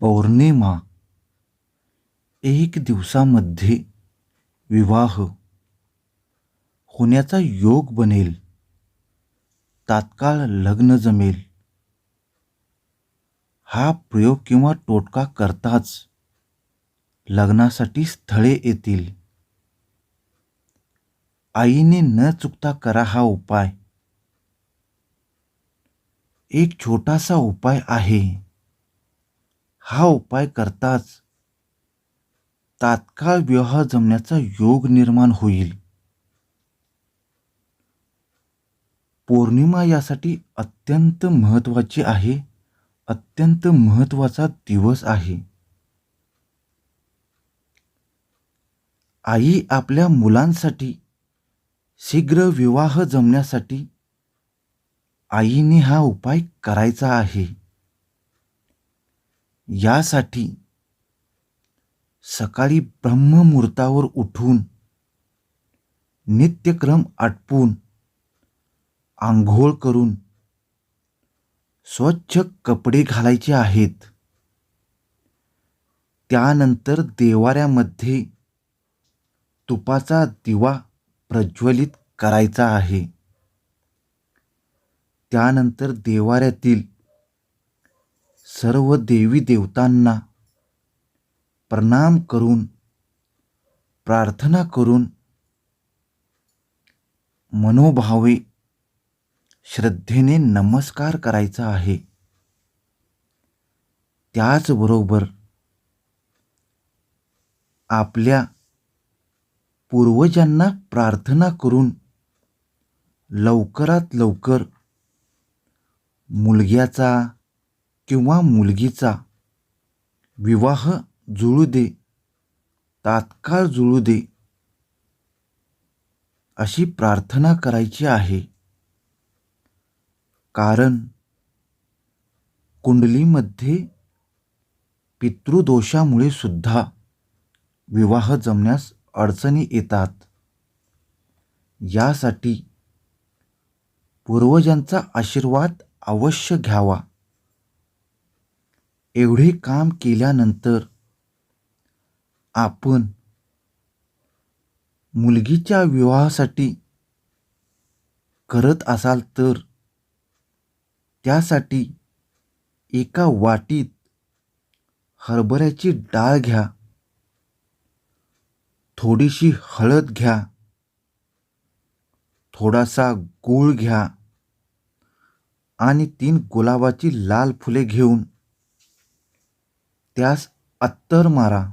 पौर्णिमा. एक दिवसामध्ये विवाह. होण्याचा योग बनेल. तात्काळ लग्न जमेल. हा प्रयोग किंवा टोटका करताच लग्नासाठी स्थळे येतील. आईने न चुकता करा हा उपाय. एक छोटासा उपाय आहे. हा उपाय करताच तात्काळ विवाह जमण्याचा योग निर्माण होईल. पौर्णिमा यासाठी अत्यंत महत्वाची आहे. अत्यंत महत्त्वाचा दिवस आहे. आई आपल्या मुलांसाठी शीघ्र विवाह जमण्यासाठी आईने हा उपाय करायचा आहे. यासाठी सकाळी ब्रह्ममुहूर्तावर उठून नित्यक्रम आटपून आंघोळ करून स्वच्छ कपडे घालायचे आहेत. त्यानंतर देवाऱ्यामध्ये तुपाचा दिवा प्रज्वलित करायचा आहे. त्यानंतर देवाऱ्यातील सर्व देवी देवतांना प्रणाम करून प्रार्थना करून मनोभावे श्रद्धेने नमस्कार करायचा आहे. त्याचबरोबर आपल्या पूर्वजांना प्रार्थना करून लवकरात लवकर मुलग्याचा किंवा मुलगीचा विवाह जुळू दे तात्काळ जुळू दे अशी प्रार्थना करायची आहे. कारण कुंडलीमध्ये पितृदोषामुळे सुद्धा विवाह जमण्यास अडचणी येतात. यासाठी पूर्वजांचा आशीर्वाद अवश्य घ्यावा. एवढे काम केल्यानंतर आपण मुलगीच्या विवाहासाठी करत असाल तर त्यासाठी एका वाटीत हरभऱ्याची डाळ घ्या थोडीशी हळद घ्या थोडासा गूळ घ्या आणि तीन गुलाबाची लाल फुले घेऊन त्यास अत्तर मारा.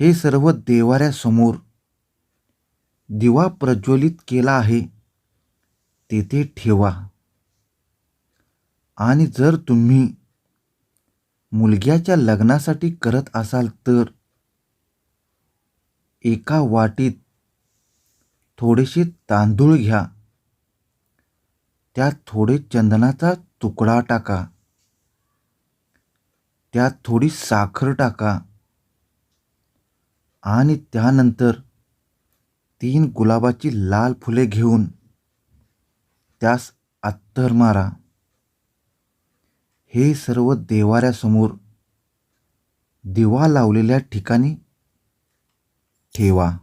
हे सर्व देवाऱ्यासमोर दिवा प्रज्वलित केला आहे तेथे ठेवा. आणि जर तुम्ही मुलग्याच्या लग्नासाठी करत असाल तर एका वाटीत थोडेसे तांदूळ घ्या. त्यात थोडे चंदनाचा तुकडा टाका. त्यात थोडी साखर टाका. आणि त्यानंतर तीन गुलाबाची लाल फुले घेऊन त्यास अत्तर मारा. हे सर्व देवाऱ्यासमोर दिवा लावलेल्या ठिकाणी ठेवा.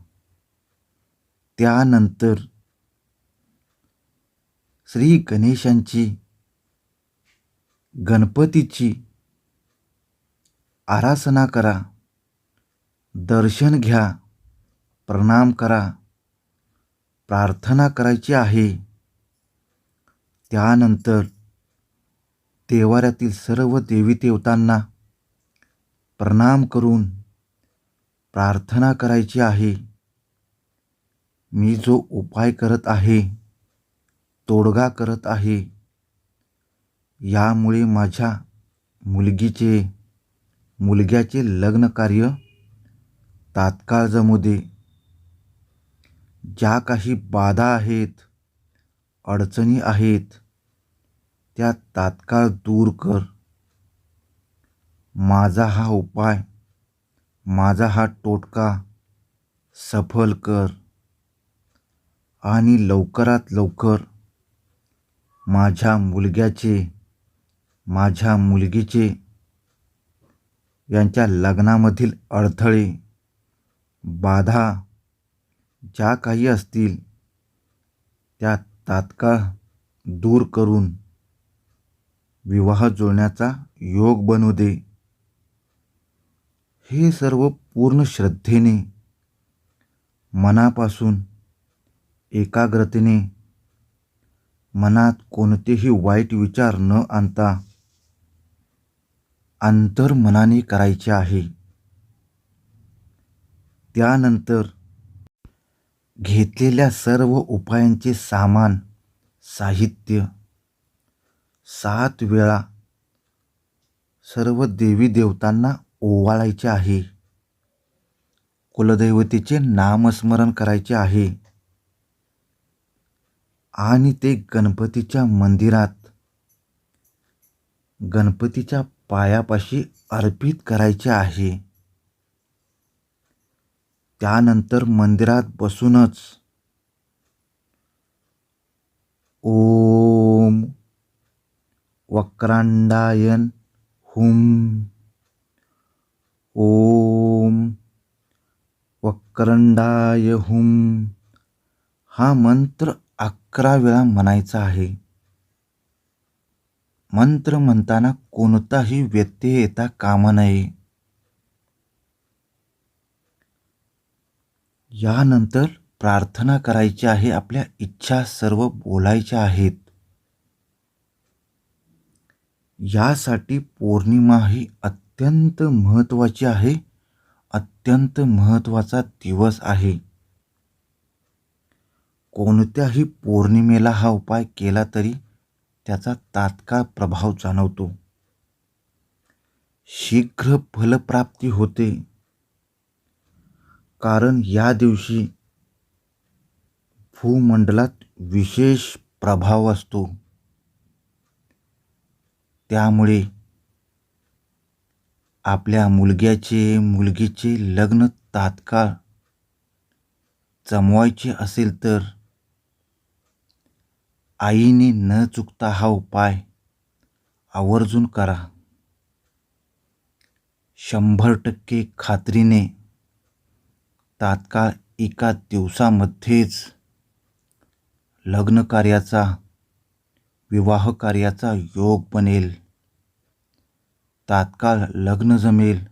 त्यानंतर श्री गणेशांची गणपतीची आरासना करा. दर्शन घ्या. प्रणाम करा. प्रार्थना करायची आहे. त्यानंतर देवाऱ्यातील सर्व देवी देवतांना प्रणाम करून प्रार्थना करायची आहे. मी जो उपाय करत आहे तोडगा करत आहे यामुळे माझ्या मुलगीचे मुलग्याचे लग्न कार्य तात्काळ जमू दे. ज्या काही बाधा आहेत अडचणी आहेत त्या तात्काळ दूर कर. माझा हा उपाय माझा हा टोटका सफल कर. आणि लवकरात लवकर माझ्या मुलग्याचे माझ्या मुलगीचे यांच्या लग्नामधील अडथळे बाधा ज्या काही असतील त्या तात्काळ दूर करून विवाह जुळण्याचा योग बनू दे. हे सर्व पूर्ण श्रद्धेने मनापासून एकाग्रतेने मनात कोणतेही वाईट विचार न आणता अंतर्मनाने करायचे आहे. त्यानंतर घेतलेल्या सर्व उपायांचे सामान साहित्य सात वेळा सर्व देवी देवतांना ओवाळायचे आहे. कुलदैवतेचे नामस्मरण करायचे आहे. आणि ते गणपतीच्या मंदिरात गणपतीच्या पायापाशी अर्पित करायचे आहे. त्यानंतर मंदिरात बसूनच ओम वक्रांडायन हुम ओम वक्रंडाय हुम हा मंत्र अकरा वेळा म्हणायचा आहे. मंत्र म्हणताना कोणताही व्यत्यय येता कामा नये. यानंतर प्रार्थना करायची आहे आपल्या इच्छा सर्व बोलायच्या आहेत. यासाठी पौर्णिमा ही अत्यंत महत्त्वाची आहे अत्यंत महत्त्वाचा दिवस आहे. कोणत्याही पौर्णिमेला हा उपाय केला तरी त्याचा तात्काळ प्रभाव जाणवतो. शीघ्र फलप्राप्ती होते. कारण या दिवशी भूमंडलात विशेष प्रभाव असतो. त्यामुळे आपल्या मुलग्याचे मुलगीचे लग्न तात्काळ जमवायचे असेल तर आईने न चुकता हा उपाय आवर्जून करा. शंभर टक्के खात्रीने तात्काळ एका दिवसामध्येच लग्न कार्याचा विवाह कार्याचा योग बनेल. तात्काळ लग्न जमेल.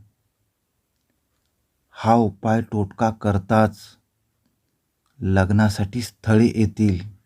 हा उपाय टोटका करताच लग्नासाठी स्थळे येतील.